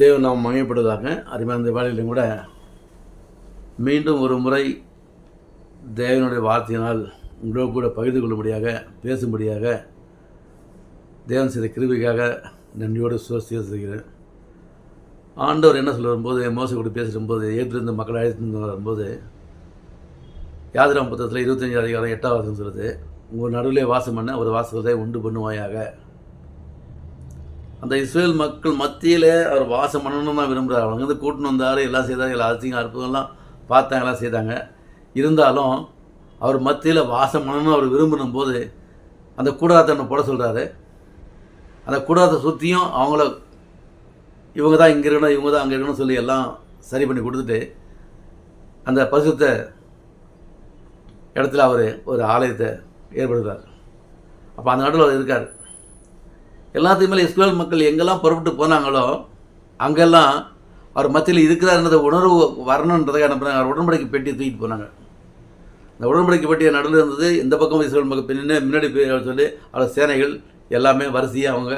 தேவன் நாம் மகிமைப்படுவதாக அருமையான இந்த கூட மீண்டும் ஒரு முறை தேவனுடைய வார்த்தையினால் உங்களோடு கூட பகிர்ந்து கொள்ளும்படியாக பேசும்படியாக தேவன் செய்த கிருவிக்காக நன்றியோடு சுவஸ்தியாக செய்கிறேன் ஆண்டவர் என்ன சொல்ல வரும்போது மோச கூட பேசும்போது ஏற்றிருந்த மக்கள் அழைத்து வரும்போது யாதிராம் புத்தகத்தில் இருபத்தஞ்சி அதிகாரம் எட்டாம் வாசம் சொல்லுது உங்கள் நடுவிலே வாசம் பண்ண ஒரு வாசகத்தை உண்டு பண்ணுவாயாக. அந்த இஸ்ரேல் மக்கள் மத்தியில் அவர் வாசம் பண்ணணும்னு தான் விரும்புகிறார் அவங்க வந்து கூட்டின்னு வந்தார் எல்லாம் செய்தாங்க எல்லா அதிசயம் அற்புதம்லாம் பார்த்தாங்க எல்லாம் செய்தாங்க. இருந்தாலும் அவர் மத்தியில் வாசம் பண்ணணும்னு அவர் விரும்பினும் போது அந்த கூடாரத்தை ஒன்று போட சொல்கிறாரு அந்த கூடாரத்தை சுற்றியும் அவங்கள இவங்க தான் இங்கே இருக்கணும் இவங்க தான் அங்கே இருக்கணும் சொல்லி எல்லாம் சரி பண்ணி கொடுத்துட்டு அந்த பரிசுத்த இடத்துல அவர் ஒரு ஆலயத்தை ஏற்படுத்துகிறார் அப்போ அந்த நாட்டில் அவர் இருக்கார். எல்லாத்தையுமே மேலே இஸ்ரேல் மக்கள் எங்கெல்லாம் புறப்பட்டு போனாங்களோ அங்கெல்லாம் அவர் மத்தியில் இருக்கிறாருன்றத உணர்வு வரணுன்றதை என்ன அவர் உடன்படிக்கை பெட்டியை தூக்கிட்டு போனாங்க. இந்த உடன்படிக்கை பெட்டியை நடுவில் இருந்தது இந்த பக்கம் இஸ்ரேல் மக்கள் பின்னே முன்னாடி சொல்லி அவர் சேனைகள் எல்லாமே வரிசையாக அவங்க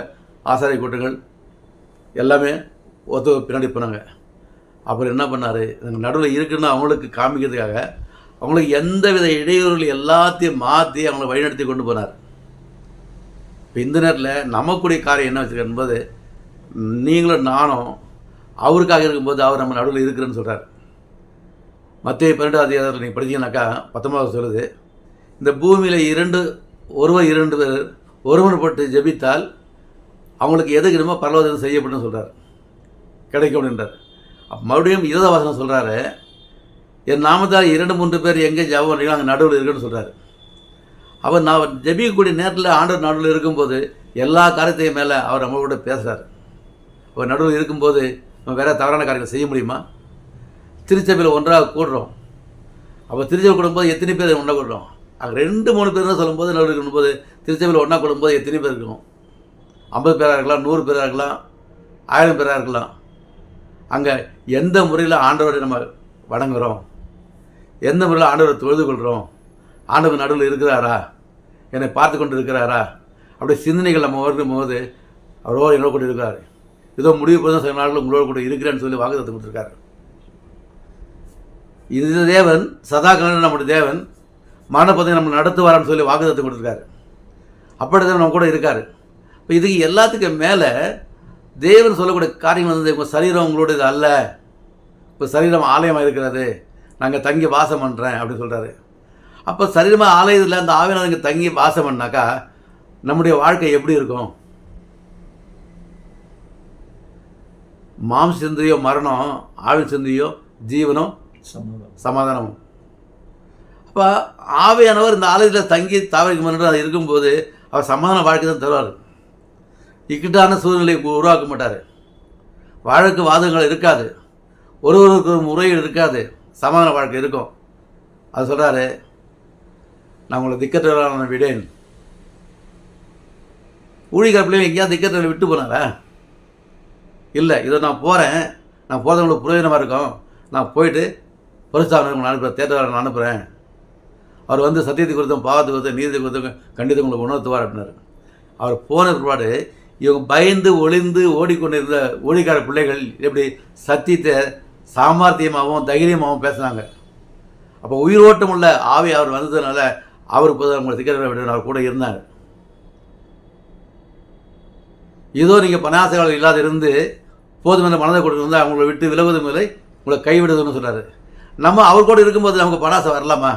ஆசாரிய கூட்டங்கள் எல்லாமே ஒத்து பின்னாடி போனாங்க. அப்புறம் என்ன பண்ணார்? நடுவில் இருக்குன்னு அவங்களுக்கு காமிக்கிறதுக்காக அவங்களுக்கு எந்த வித இடையூறுகள் எல்லாத்தையும் மாற்றி அவங்கள வழிநடத்தி கொண்டு போனார். இப்போ இந்த நேரத்தில் நமக்குடைய காரியம் என்ன வச்சுருக்க என்பது நீங்களும் நானும் அவருக்காக இருக்கும்போது அவர் நம்ம நடுவில் இருக்கிறேன்னு சொல்கிறார் மத்திய பன்னெண்டாவது அதிகாரத்தில் நீங்கள் படித்தீங்கன்னாக்கா பத்தொன்பதாவது சொல்லுது இந்த பூமியில் இரண்டு ஒருவர் இரண்டு பேர் ஒருவன்பட்டு ஜெபித்தால் அவங்களுக்கு எது கிடமோ பரலோதம் செய்யப்படும் சொல்கிறார் கிடைக்கும் அப்படின்றார் மறுபடியும் இருத வாசனம் சொல்கிறாரு என் நாமத்தால் இரண்டு மூன்று பேர் எங்கே ஜபம் பண்ணுறீங்களோ அங்கே நடுவில் இருக்குன்னு சொல்கிறாரு அவர் நான் ஜெபிக்கக்கூடிய நேரத்தில் ஆண்டவர் நடுவில் இருக்கும்போது எல்லா காரியத்தையும் மேலே அவர் நம்ம கூட பேசுகிறார் அவர் நடுவில் இருக்கும்போது நம்ம வேறு தவறான காரியங்கள் செய்ய முடியுமா? திருச்சபையில் ஒன்றாக கூடுறோம். அப்போ திருச்சபை கூடும்போது எத்தனை பேர் ஒன்றா கூடுறோம்? அங்கே ரெண்டு மூணு பேர்னு சொல்லும்போது நடுவில் இருக்கும்போது திருச்சபையில் ஒன்றா கூடும்போது எத்தனை பேர் இருக்கும் ஐம்பது பேராக இருக்கலாம் நூறு பேராக இருக்கலாம் ஆயிரம் பேராக இருக்கலாம். அங்கே எந்த முறையில் ஆண்டவரை நம்ம வணங்குகிறோம் எந்த முறையில் ஆண்டவரை தொழுது கொள்கிறோம் ஆண்டவர் நடுவில் இருக்கிறாரா? என்னை பார்த்து கொண்டு இருக்கிறாரா அப்படி சிந்தனைகள் நம்ம வருக்கும் போது அவரோடு என்னோட கூட இருக்கிறார் ஏதோ முடிவு போதும் சில நாட்கள் உங்களோட கூட இருக்கிறேன்னு சொல்லி வாக்குத்தத்தை கொடுத்துருக்காரு. இது தேவன் சதா காலம் நம்முடைய தேவன் மரணப்பதை நம்ம நடத்துவாரான்னு சொல்லி வாக்குத்தத்தை கொடுத்துருக்காரு. அப்படி தான் நம்ம கூட இருக்கார். இப்போ இதுக்கு எல்லாத்துக்கும் மேலே தேவன் சொல்லக்கூடிய காரியங்கள் வந்து இப்போ சரீரம் உங்களுடையது அல்ல. இப்போ சரீரம் ஆலயமாக இருக்கிறது நாங்கள் தங்கி வாசம் பண்ணுறேன் அப்படின்னு சொல்கிறாரு அப்போ சரீரமாக ஆலயத்தில் அந்த ஆவியான இங்கே தங்கி வாசம் பண்ணாக்கா நம்முடைய வாழ்க்கை எப்படி இருக்கும்? மாம் சிந்தியோ மரணம் ஆவி சிந்தியோ ஜீவனம் சமாதானம். சமாதானமும். அப்போ ஆவியானவர் இந்த ஆலயத்தில் தங்கி தாவரிக்கு முன்னாடி அது இருக்கும்போது அவர் சமாதான வாழ்க்கை தான் தருவார். இக்கட்டான சூழ்நிலையை உருவாக்க மாட்டார். வழக்கு வாதங்கள் இருக்காது. ஒருவருக்கு ஒரு முறைகள் இருக்காது. சமாதான வாழ்க்கை இருக்கும். அது சொல்கிறாரு நான் உங்களை திக்கற்றவரான விடேன். ஊழியர் பிள்ளைங்க எங்கேயாவது திக்கத்தில் விட்டு போனாரா இல்லை இதோ நான் போகிறேன் நான் போகிறது உங்களுக்கு பிரயோஜனமாக இருக்கும். நான் போயிட்டு பரிசுத்தாவனை உங்களை அனுப்புகிறேன் தேட்டரை நான் அனுப்புகிறேன் அவர் வந்து சத்தியத்தை குறித்தும் பாவத்தை குறித்தும் நீதி குறித்தும் கண்டித்து உங்களுக்கு உணர்த்துவார் அப்படின்னாரு. அவர் போன பிற்பாடு இவங்க பயந்து ஒளிந்து ஓடிக்கொண்டிருந்த ஓடிக்கார பிள்ளைகள் எப்படி சத்தியத்தை சாமர்த்தியமாகவும் தைரியமாகவும் பேசுனாங்க. அப்போ உயிரோட்டம் உள்ள ஆவி அவர் வந்ததுனால அவர் போது அவங்களை திக்கிற அவர் கூட இருந்தார். ஏதோ நீங்கள் பனாசகாலம் இல்லாத இருந்து போதுமான மனதை கொடுத்து வந்து அவங்கள விட்டு விலகுவதும் இல்லை உங்களை கைவிடுதுன்னு சொல்கிறாரு நம்ம அவர் கூட இருக்கும்போது நமக்கு பனாசை வரலாமா?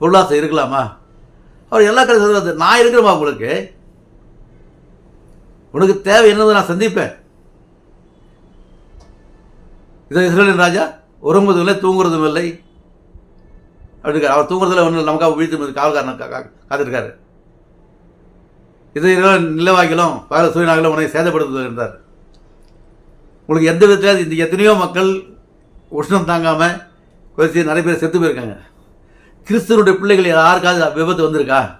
பொருளாசை இருக்கலாமா? அவர் எல்லா கடையும் சொல்கிறது நான் இருக்கிறோமா உங்களுக்கு? உனக்கு தேவை என்னது நான் சந்திப்பேன். இதை இஸ்ரேலின் ராஜா உறங்குவதும் இல்லை தூங்குறதும் இல்லை. அப்படி அவர் தூங்குறதுல ஒன்றும் நமக்காக வீழ்த்து காவல்காரன் கா- காத்திருக்காரு இதை நிலவாகிலும் பகல சூரியனாகிலும் உன்னை சேதப்படுத்துவது என்றார். உங்களுக்கு எந்த விதத்தில் இந்த எத்தனையோ மக்கள் உஷ்ணம் தாங்காமல் கொதிச்சு நிறைய பேர் செத்து போயிருக்காங்க. கிறிஸ்தவனுடைய பிள்ளைகள் யாருக்காவது விபத்து வந்திருக்கா?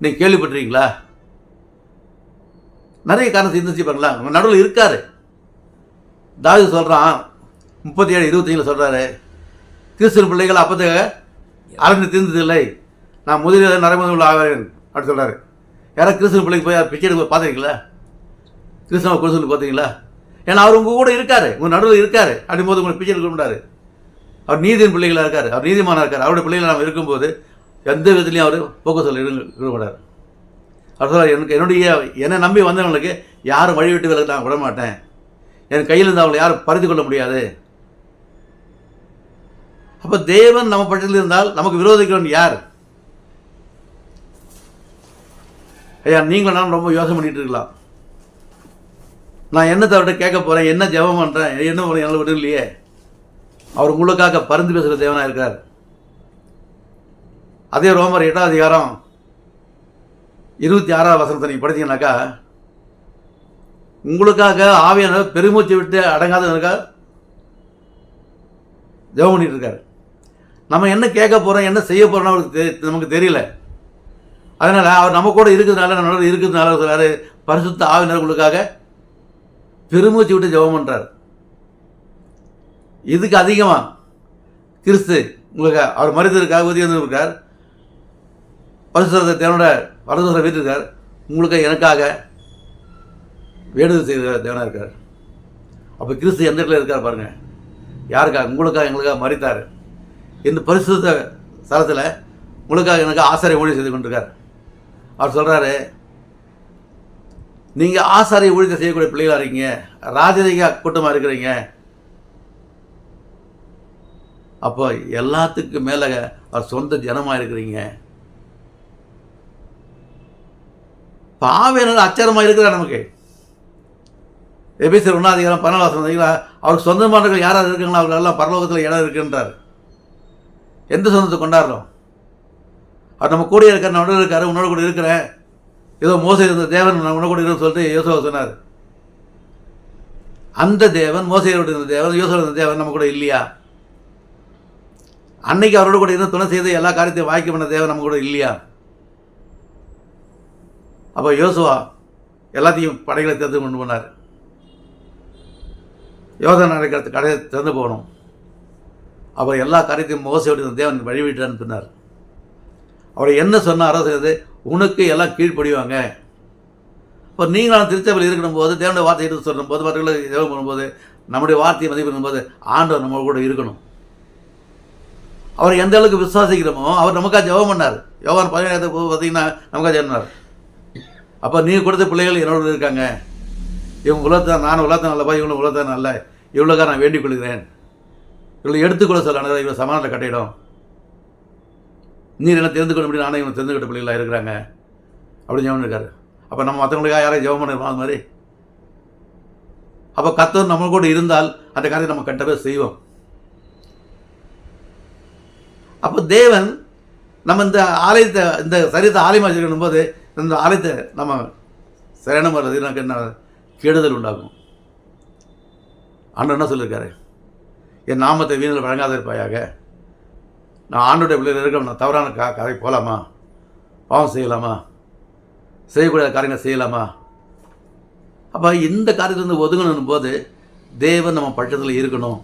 நீங்கள் கேள்விப்பட்டிருக்கீங்களா? நிறைய காரணத்தை சிந்திச்சு பாருங்களா. அவங்க நடுவில் இருக்காரு. தாவி சொல்கிறான் முப்பத்தி ஏழு இருபத்தஞ்சில் சொல்கிறாரு கிறிஸ்தவ பிள்ளைகள் அப்போதைய அறந்து தீர்ந்ததில்லை. நான் முதலில் நரமதுள்ள ஆவேன் அப்படின்னு சொல்கிறாரு யாராவது கிருஷ்ணன் பிள்ளைக்கு போய் பிச்சை எடுக்க பார்த்துருக்கீங்களா? கிறிஸ்தவ குடிசல் பார்த்தீங்களா ஏன்னா அவர் உங்கள் கூட இருக்கார். உங்கள் நடுவில் இருக்கார். அப்படின் போது உங்களை பிச்சை எடுக்க அவர் நீதியின் பிள்ளைகளாக இருக்கார். அவர் நீதிமானாக இருக்கார். அவருடைய பிள்ளைகள் நாம் இருக்கும்போது எந்த விதத்துலையும் அவர் போக்குவரத்தில் இருக்க இருக்க அவர் சொல்ல எனக்கு என்னுடைய என்னை நம்பி வந்தவங்களுக்கு யாரும் வழி விட்டு விலக நான் விட மாட்டேன் என் கையில் இருந்து அவங்களை யாரும் பறித்து கொள்ள முடியாது. அப்போ தேவன் நம்ம பட்சத்தில் இருந்தால் நமக்கு விரோதிக்கிறவன் யார்? ஐயா நீங்களும் நான் ரொம்ப யோசனை பண்ணிட்டு இருக்கலாம். நான் என்னத்தை அவர்கிட்ட கேட்க போகிறேன் என்ன ஜெபம் பண்ணுறேன் என்ன பண்ணுறேன் என்னால் விட இல்லையே அவர் உங்களுக்காக பரிந்து பேசுகிற தேவனாக இருக்கார். அதே ரோமர் எட்டாம் அதிகாரம் இருபத்தி ஆறாவது வசனத்தை நீங்கள் படித்தீங்கன்னாக்கா உங்களுக்காக ஆவியானவர் பெருமூச்சு விட்டு அடங்காதவனுக்காக ஜெபம் பண்ணிட்டு இருக்காரு. நம்ம என்ன கேட்க போகிறோம் என்ன செய்ய போகிறோம்னு அவருக்கு நமக்கு தெரியல. அதனால் அவர் நம்ம கூட இருக்கிறதுனால நம்மளோட இருக்கிறதுனால சொல்கிறாரு பரிசுத்த ஆவினர்களுக்காக பெருமூச்சு விட்டு ஜெபம் பண்ணுறார் இதுக்கு அதிகமாக கிறிஸ்து உங்களுக்கு அவர் மருத்துவருக்காக உதவி இருக்கார் பரிசுத்த தேவனோட வரதுற வீட்டிருக்கார் உங்களுக்கு எனக்காக வேண்டுதல் செய்கிற தேவனாக இருக்கார். அப்போ கிறிஸ்து எந்த இடத்துல இருக்கார் பாருங்கள் யாருக்கா? உங்களுக்காக எங்களுக்காக மறித்தார் இந்த பரிசுத்த ஸ்தலத்தில் உங்களுக்காக எனக்கு ஆசாரிய ஊழியர் செய்து கொண்டிருக்கார். அவர் சொல்கிறாரு நீங்கள் ஆசாரிய ஊழியத்தை செய்யக்கூடிய பிள்ளைகளாக இருக்கீங்க. ராஜரீக கூட்டமாக இருக்கிறீங்க. அப்போ எல்லாத்துக்கும் மேலே அவர் சொந்த ஜனமாக இருக்கிறீங்க. பாவையினர் அச்சரமாக இருக்கிறார் நமக்கு? எபிசர் ஒன்றாதிகாரம் பரவாயில்ல வாசம் அவருக்கு சொந்தமானவர்கள் யாராவது இருக்குங்களா அவங்க எல்லாம் பரலோகத்தில் இடம் இருக்குன்றார். எந்த சொந்தத்தை கொண்டாடுறோம்? அவர் நம்ம கூட இருக்கார் நான் உன்னோட இருக்காரு உன்னோட கூட இருக்கிறேன். ஏதோ மோசம் இருந்த தேவன் நான் உன்னோட கூட இருக்குன்னு சொல்லிட்டு யோசுவா சொன்னார். அந்த தேவன் மோசையோடு இருந்த தேவன் யோசோ இருந்த தேவன் நம்ம கூட இல்லையா? அன்னைக்கு அவரோட கூட இருந்து துணை செய்து எல்லா காரியத்தையும் வாய்க்க பண்ண தேவன் நம்ம கூட இல்லையா? அப்போ யோசுவா எல்லாத்தையும் படைகளை திறந்து கொண்டு போனார். யோசனை நடக்கிறது கடையை திறந்து போகணும். அப்போ எல்லா காரியத்தையும் மோசையோடு இருந்த தேவன் வழிவிட்டு அனுப்பினார் அவர் என்ன சொன்னாரோ செய்து உனக்கு எல்லாம் கீழ்ப்படிவாங்க. இப்போ நீங்களும் திருச்சபையில் இருக்கணும் போது தேவனுடைய வார்த்தை எடுத்து சொல்லும் போது மற்றவர்களை ஜெபம் பண்ணும்போது நம்முடைய வார்த்தையை மதிப்பு பண்ணும்போது ஆண்டவர் நம்ம கூட இருக்கணும். அவர் எந்த அளவுக்கு விசுவாசிக்கிறோமோ அவர் நமக்காக ஜெபம் பண்ணார். யோகா பதினேழு பார்த்தீங்கன்னா நமக்காக ஜெபம் பண்ணார். அப்போ நீங்கள் கொடுத்த பிள்ளைகள் என்னோட இருக்காங்க. இவங்க உலகத்தான் நான் உலகத்தான் நல்லப்பா இவங்களும் உலகத்தான் நல்ல இவ்வளோக்கா நான் வேண்டிக் கொள்கிறேன். இவளை எடுத்துக்கொள்ள சொல்ல இவன் சமாதானத்தை கட்டிடும். நீர் என்ன தெரிந்து கொள்ள முடியும்? நானே இவங்க தெரிந்து கொண்ட பிள்ளைகளாக இருக்கிறாங்க. அப்படின்னு ஜெவன் இருக்காரு அப்போ நம்ம மற்றவங்களுக்காக யாரையும் ஜெவம் பண்ணிருப்போம் அது மாதிரி. அப்போ கத்தர் நம்ம கூட இருந்தால் அந்த காரியத்தை நம்ம கட்டவே செய்வோம். அப்போ தேவன் நம்ம இந்த ஆலயத்தை இந்த சரீரத்தை ஆலயமாக வச்சுக்கணும் போது இந்த ஆலயத்தை நம்ம சரணம் வர்றது எனக்கு என்ன கெடுதல் உண்டாகும். ஆண்டவர் என்ன சொல்லியிருக்காரு என் நாமத்தை வீணில் வழங்காத இருப்பாயாக? நான் ஆண்டோடைய பிள்ளைகள் இருக்க நான் தவறான கா கதை போகலாமா பாவம் செய்யலாமா? செய்யக்கூடிய காரியங்களை செய்யலாமா? அப்போ இந்த காரியத்திலேருந்து ஒதுங்கணும் போது தேவன் நம்ம பட்சத்தில் இருக்கணும்.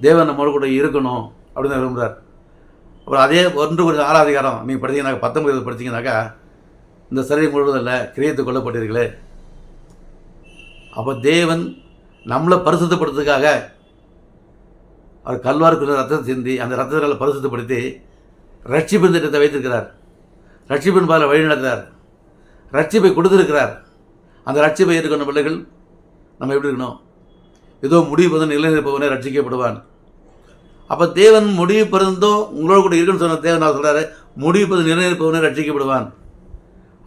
தேவன் நம்மளோட கூட இருக்கணும் அப்படின்னு விரும்புகிறார் அப்புறம் அதே ஒன்று ஒரு ஆறாம் அதிகாரம் நீங்கள் படிச்சீங்கன்னாக்கா பத்தொன்பது படித்தீங்கன்னாக்கா இந்த சரீரம் முழுவதில்ல கிரியத்து கொல்லப்பட்டீர்களே அப்போ தேவன் நம்மளை பரிசுத்தப்படுத்துறதுக்காக அவர் கல்வாருக்கு ரத்தம் சிந்தி அந்த ரத்தத்தினால் பரிசுத்தப்படுத்தி ரட்சிப்பின் திட்டத்தை வைத்திருக்கிறார். ரட்சிப்பின் பால வழி நடத்துகிறார் ரட்சிப்பை கொடுத்திருக்கிறார். அந்த ரட்சிப்பை ஏற்றுக்கொண்ட பிள்ளைகள் நம்ம எப்படி இருக்கணும்? ஏதோ முடிவு பிறந்த நிலைநிற்பவனே ரட்சிக்கப்படுவான். அப்போ தேவன் முடிவு பிறந்தும் உங்களோட கூட இருக்குன்னு சொன்ன தேவன் நான் சொல்கிறாரு முடிவு பிறந்த நிலைநிற்பவனே ரட்சிக்கப்படுவான்.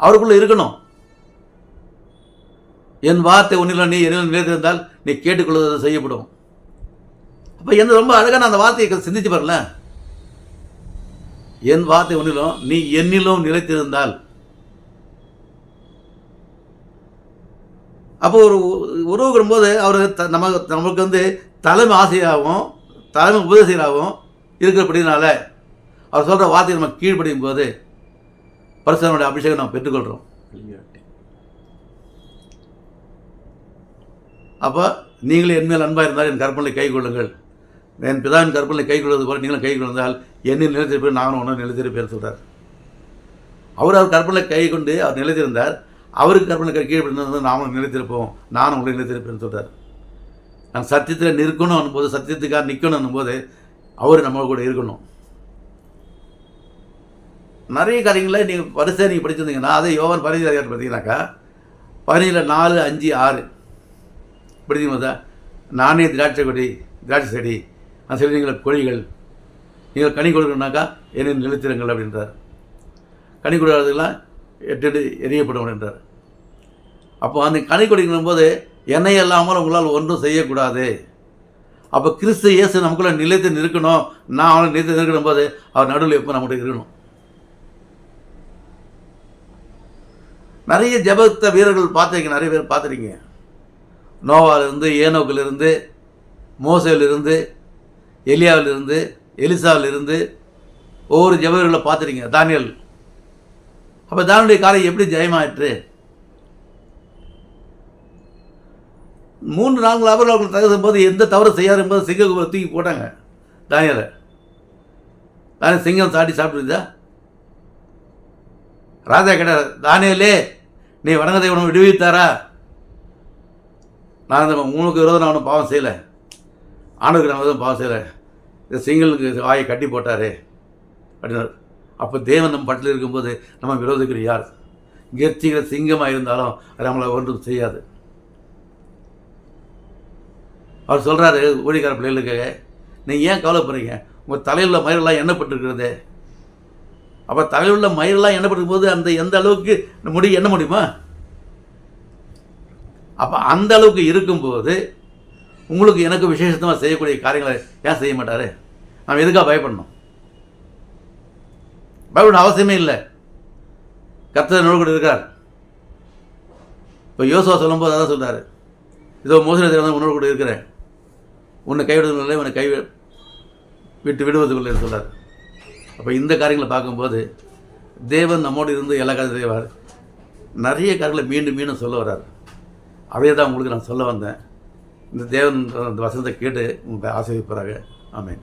அவருக்குள்ளே இருக்கணும். என் வார்த்தை ஒன்றில் நீ என்ன நிலைத்திருந்தால் நீ கேட்டுக்கொள்வது செய்யப்படும். அப்போ என்ன ரொம்ப அழகான அந்த வார்த்தையை சிந்திச்சு பாருல என் வார்த்தை ஒன்றிலும் நீ என்னிலும் நிலைத்திருந்தால். அப்போ ஒரு உறவுக்கும் போது அவர் த நம்ம நமக்கு வந்து தலைமை ஆசையாகவும் தலைமை உபதேசராகவும் இருக்கிறபடினால அவர் சொல்கிற வார்த்தையை நம்ம கீழ்ப்படியும் போது பரிசுத்தனுடைய அபிஷேகம் நம்ம பெற்றுக்கொள்கிறோம் அப்போ நீங்களே என் மேல் அன்பாக இருந்தால் என் கற்பனை கை கொள்ளுங்கள். என் பிதாவின் கற்பனை கை கொள்வது போல நீங்களும் கை கொண்டால் என்னில் நிலைத்திருப்பேன் நானும் ஒன்று நிலைத்திருப்பேன் சொல்கிறார் அவர் அவர் கற்பனை கை கொண்டு அவர் நிலைத்திருந்தார். அவருக்கு கற்பனை கீழே கீழ்ப்படிந்து நாமும் நிலைத்திருப்போம். நானும் உங்களை நிலைத்திருப்பேன்னு சொல்கிறார் நான் சத்தியத்தில் நிற்கணும் போது சத்தியத்துக்காக நிற்கணும் போது அவர் நம்ம கூட இருக்கணும். நிறைய காரியங்களை நீங்கள் வரிசையாக நீங்கள் படிச்சிருந்தீங்கன்னா அதே யோகன் பதினஞ்சு அதிகாரம் பார்த்தீங்கன்னாக்கா பதினேழு நாலு அஞ்சு ஆறு. படித்தீங்க நானே திராட்சை கொடி திராட்சை செடி அந்த நீங்கள் கோழிகள் நீங்கள் கனி கொடுக்கணுனாக்கா என்னை நிலைத்திருங்கள் அப்படின்றார். கனி கொடுக்கறதுக்கெல்லாம் எட்டு எரியப்படும் என்றார் அப்போ அந்த கனி கொடுக்கணும் போது என்னை இல்லாமல் உங்களால் ஒன்றும் செய்யக்கூடாது. அப்போ கிறிஸ்து இயேசு நமக்குள்ளே நிலைத்து நிற்கணும். நான் அவனை நிலைத்து நிற்கணும் போது அவர் நடுவில் எப்போ நம்மகிட்ட இருக்கணும்? நிறைய ஜபத்த வீரர்கள் பார்த்துருக்கீங்க நிறைய பேர் பார்த்துருக்கீங்க. நோவாலிருந்து ஏனோக்கிலிருந்து மோசையிலிருந்து எலியாவிலிருந்து எலிசாவிலிருந்து ஒவ்வொரு ஜபர்களை பார்த்துருக்கீங்க தானியல். அப்போ தானுடைய காரியம் எப்படி ஜெயமாயிற்று? மூன்று நான்கு அவர்கள் தகுதும் போது எந்த தவறு செய்யாது போது சிங்க தூக்கி போட்டாங்க தானியலை. தானிய சிங்கம் சாட்டி சாப்பிட்டுருந்தா? ராஜா கேட்டார் தானியலே நீ வணங்க உணவு விடுவித்தாரா? நான் இந்த மூணுக்கு விரோதம் நான் ஒன்றும் பாவம் செய்யலை. ஆணுக்கு நான் பாவம் செய்கிறேன் இந்த சிங்களுக்கு வாயை கட்டி போட்டாரே அப்படின்னார். அப்போ தேவன் நம்ம பட்டில் இருக்கும்போது நம்ம விரோதிக்கிற யார்? கெர்ச்சிக்கிற சிங்கமாக இருந்தாலும் அது நம்மளை ஒன்றும் செய்யாது. அவர் சொல்கிறாரு ஊழிக்கார பிள்ளைகளுக்கு நீங்கள் ஏன் கவலைப்படுறீங்க? உங்கள் தலையில் உள்ள மயிரெல்லாம் எண்ணப்பட்டிருக்கிறது. அப்போ தலையில் உள்ள மயிரெல்லாம் எண்ணப்பட்டிருக்கும் போது அந்த எந்த அளவுக்கு முடி எண்ண முடியுமா? அப்போ அந்த அளவுக்கு இருக்கும்போது உங்களுக்கு எனக்கு விசேஷமாக செய்யக்கூடிய காரியங்களை ஏன் செய்ய மாட்டார்? நாம் எதுக்காக பயப்படணும்? பயப்பட அவசியமே இல்லை. கர்த்தர் நோடு இருக்கார். இப்போ யோசுவா சொல்லும்போது அதான் சொல்கிறார் இதோ மோசடி தேவன் உன்னோடு கூட இருக்கிறேன். உன்னை கைவிடுவதில்லை உன்னை கை விட்டு விடுவதில்லை சொல்கிறார் அப்போ இந்த காரியங்களை பார்க்கும்போது தேவன் நம்மோடு இருந்து எல்லா காரியம் செய்வார். நிறைய காரியங்களை மீண்டும் மீண்டும் சொல்ல வர்றார். அதே தான் உங்களுக்கு நான் சொல்ல வந்தேன். இந்த தேவன் அந்த வசனத்தை கேட்டு உங்களுக்கு ஆசிரியப்பாராக ஆமேன்.